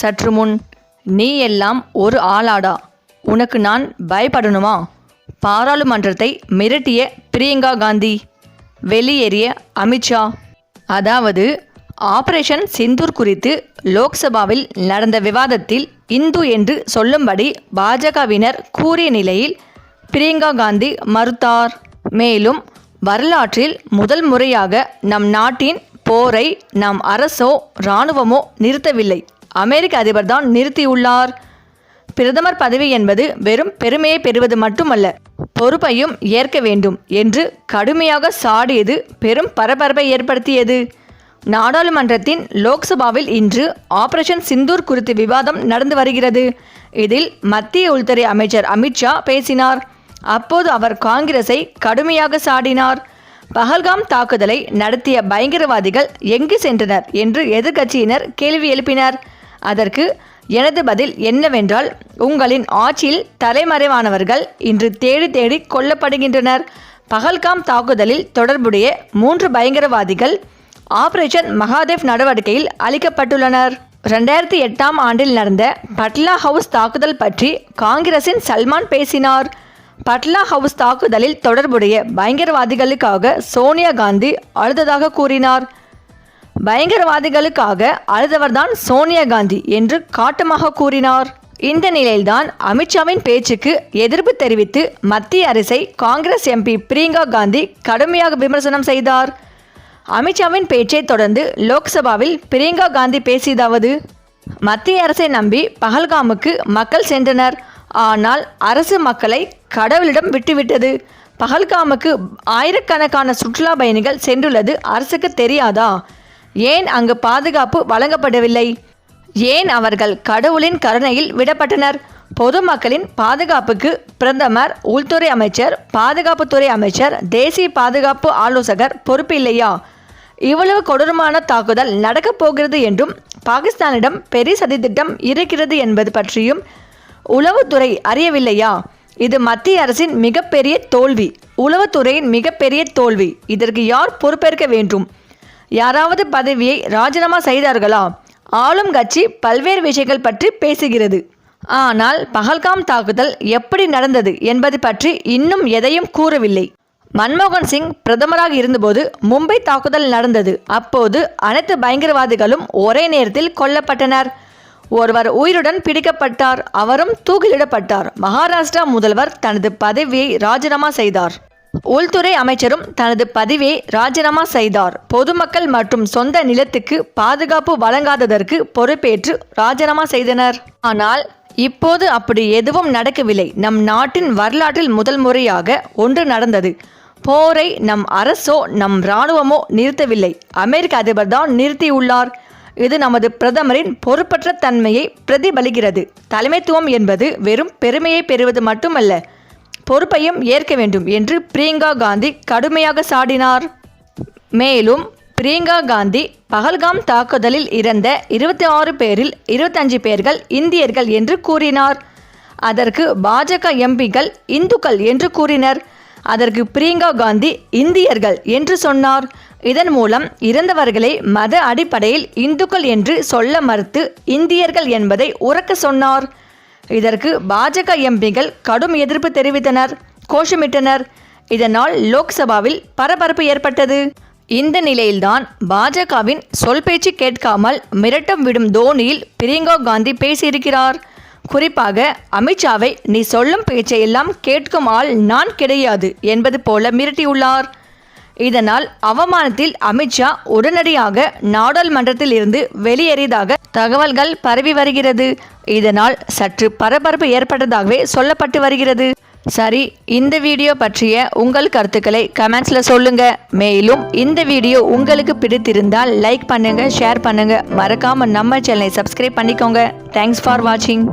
சற்று முன் நீ எல்லாம் ஒரு ஆளாடா. உனக்கு நான் பயப்படணுமா? பாராளுமன்றத்தை மிரட்டிய பிரியங்கா காந்தி. வெளியேறிய அமித்ஷா. அதாவது ஆபரேஷன் சிந்தூர் குறித்து லோக்சபாவில் நடந்த விவாதத்தில் இந்து என்று சொல்லும்படி பாஜகவினர் கூறிய நிலையில் பிரியங்கா காந்தி மறுத்தார். மேலும் வரலாற்றில் முதல் முறையாக நம் நாட்டின் போரை நம் அரசோ இராணுவமோ நிறுத்தவில்லை. அமெரிக்க அதிபர் தான் நிறுத்தியுள்ளார். பிரதமர் பதவி என்பது வெறும் பெருமையை பெறுவது மட்டுமல்ல பொறுப்பையும் ஏற்க வேண்டும் என்று கடுமையாக சாடியது பெரும் பரபரப்பை ஏற்படுத்தியது. நாடாளுமன்றத்தின் லோக்சபாவில் இன்று ஆபரேஷன் சிந்தூர் குறித்து விவாதம் நடந்து வருகிறது. இதில் மத்திய உள்துறை அமைச்சர் அமித்ஷா பேசினார். அப்போது அவர் காங்கிரஸை கடுமையாக சாடினார். பஹல்காம் தாக்குதலை நடத்திய பயங்கரவாதிகள் எங்கு சென்றனர் என்று எதிர்க்கட்சியினர் கேள்வி எழுப்பினர். அதற்கு எனது பதில் என்னவென்றால் உங்களின் ஆட்சியில் தலைமறைவானவர்கள் இன்று தேடி தேடி கொல்லப்படுகின்றனர். பகல்காம் தாக்குதலில் தொடர்புடைய மூன்று பயங்கரவாதிகள் ஆபரேஷன் மகாதேவ் நடவடிக்கையில் அளிக்கப்பட்டுள்ளனர். ரெண்டாயிரத்தி எட்டாம் ஆண்டில் நடந்த பட்லா ஹவுஸ் தாக்குதல் பற்றி காங்கிரசின் சல்மான் பேசினார். பட்லா ஹவுஸ் தாக்குதலில் தொடர்புடைய பயங்கரவாதிகளுக்காக சோனியா காந்தி அழுததாக கூறினார். பயங்கரவாதிகளுக்காக அழுதவர்தான் சோனியா காந்தி என்று காட்டமாக கூறினார். இந்த நிலையில்தான் அமித்ஷாவின் பேச்சுக்கு எதிர்ப்பு தெரிவித்து மத்திய அரசை காங்கிரஸ் எம்பி பிரியங்கா காந்தி கடுமையாக விமர்சனம் செய்தார். அமித்ஷாவின் பேச்சை தொடர்ந்து லோக்சபாவில் பிரியங்கா காந்தி பேசியதாவது மத்திய அரசை நம்பி பகல்காமுக்கு மக்கள் சென்றனர். ஆனால் அரசு மக்களை கடவுளிடம் விட்டுவிட்டது. பகல்காமுக்கு ஆயிரக்கணக்கான சுற்றுலா பயணிகள் சென்றுள்ளது அரசுக்கு தெரியாதா? ஏன் அங்கு பாதுகாப்பு வழங்கப்படவில்லை? ஏன் அவர்கள் கடவுளின் கருணையில் விடப்பட்டனர்? பொதுமக்களின் பாதுகாப்புக்கு பிரதமர் உள்துறை அமைச்சர் பாதுகாப்புத்துறை அமைச்சர் தேசிய பாதுகாப்பு ஆலோசகர் பொறுப்பில்லையா இவ்வளவு கொடூரமான தாக்குதல் நடக்கப் போகிறது என்றும் பாகிஸ்தானிடம் பெரிய சதித்திட்டம் இருக்கிறது என்பது பற்றியும் உளவுத்துறை அறியவில்லையா? இது மத்திய அரசின் மிகப்பெரிய தோல்வி. உளவுத்துறையின் மிகப்பெரிய தோல்வி. இதற்கு யார் பொறுப்பேற்க வேண்டும்? யாராவது பதவியை ராஜினாமா செய்தார்களா? ஆளும் கட்சி பல்வேறு விஷயங்கள் பற்றி பேசுகிறது. ஆனால் பகல்காம் தாக்குதல் எப்படி நடந்தது என்பது பற்றி இன்னும் எதையும் கூறவில்லை. மன்மோகன் சிங் பிரதமராக இருந்தபோது மும்பை தாக்குதல் நடந்தது. அப்போது அனைத்து பயங்கரவாதிகளும் ஒரே நேரத்தில் கொல்லப்பட்டனர். ஒருவர் உயிருடன் பிடிக்கப்பட்டார். அவரும் தூக்கிலிடப்பட்டார். மகாராஷ்டிரா முதல்வர் தனது பதவியை ராஜினாமா செய்தார். உள்துறை அமைச்சரும் தனது பதவியை ராஜினாமா செய்தார். பொதுமக்கள் மற்றும் சொந்த நிலத்துக்கு பாதுகாப்பு வழங்காததற்கு பொறுப்பேற்று ராஜினாமா செய்தனர். ஆனால் இப்போது அப்படி எதுவும் நடக்கவில்லை. நம் நாட்டின் வரலாற்றில் முதல் முறையாக ஒன்று நடந்தது. போரை நம் அரசோ நம் இராணுவமோ நிறுத்தவில்லை. அமெரிக்க அதிபர் தான் நிறுத்தியுள்ளார். இது நமது பிரதமரின் பொறுப்பற்ற தன்மையை பிரதிபலிக்கிறது. தலைமைத்துவம் என்பது வெறும் பெருமையை பெறுவது மட்டுமல்ல பொறுப்பையும் ஏற்க வேண்டும் என்று பிரியங்கா காந்தி கடுமையாக சாடினார். மேலும் பிரியங்கா காந்தி பகல்காம் தாக்குதலில் இறந்த இருபத்தி ஆறு பேரில் இருபத்தஞ்சு பேர்கள் இந்தியர்கள் என்று கூறினார். அதற்கு பாஜக எம்பிகள் இந்துக்கள் என்று கூறினர். அதற்கு பிரியங்கா காந்தி இந்தியர்கள் என்று சொன்னார். இதன் மூலம் இறந்தவர்களை மத அடிப்படையில் இந்துக்கள் என்று சொல்ல மறுத்து இந்தியர்கள் என்பதை உறக்க சொன்னார். இதற்கு பாஜக எம்பிகள் கடும் எதிர்ப்பு தெரிவித்தனர் கோஷமிட்டனர். இதனால் லோக்சபாவில் பரபரப்பு ஏற்பட்டது. இந்த நிலையில்தான் பாஜகவின் சொல் பேச்சு கேட்காமல் மிரட்டம் விடும் தோனியில் பிரியங்கா காந்தி பேசியிருக்கிறார். குறிப்பாக அமித்ஷாவை நீ சொல்லும் பேச்சையெல்லாம் கேட்கும் ஆள் நான் கிடையாது என்பது போல மிரட்டியுள்ளார். இதனால் அவமானத்தில் அமித்ஷா உடனடியாக நாடாளுமன்றத்தில் இருந்து வெளியேறியதாக தகவல்கள் பரவி வருகிறது. இதனால் சற்று பரபரப்பு ஏற்பட்டதாகவே சொல்லப்பட்டு வருகிறது. சரி இந்த வீடியோ பற்றிய உங்கள் கருத்துக்களை கமெண்ட்ஸில் சொல்லுங்க. மேலும் இந்த வீடியோ உங்களுக்கு பிடித்திருந்தால் லைக் பண்ணுங்க ஷேர் பண்ணுங்க. மறக்காம நம்ம சேனலை சப்ஸ்கிரைப் பண்ணிக்கோங்க. தேங்க்ஸ் ஃபார் வாட்சிங்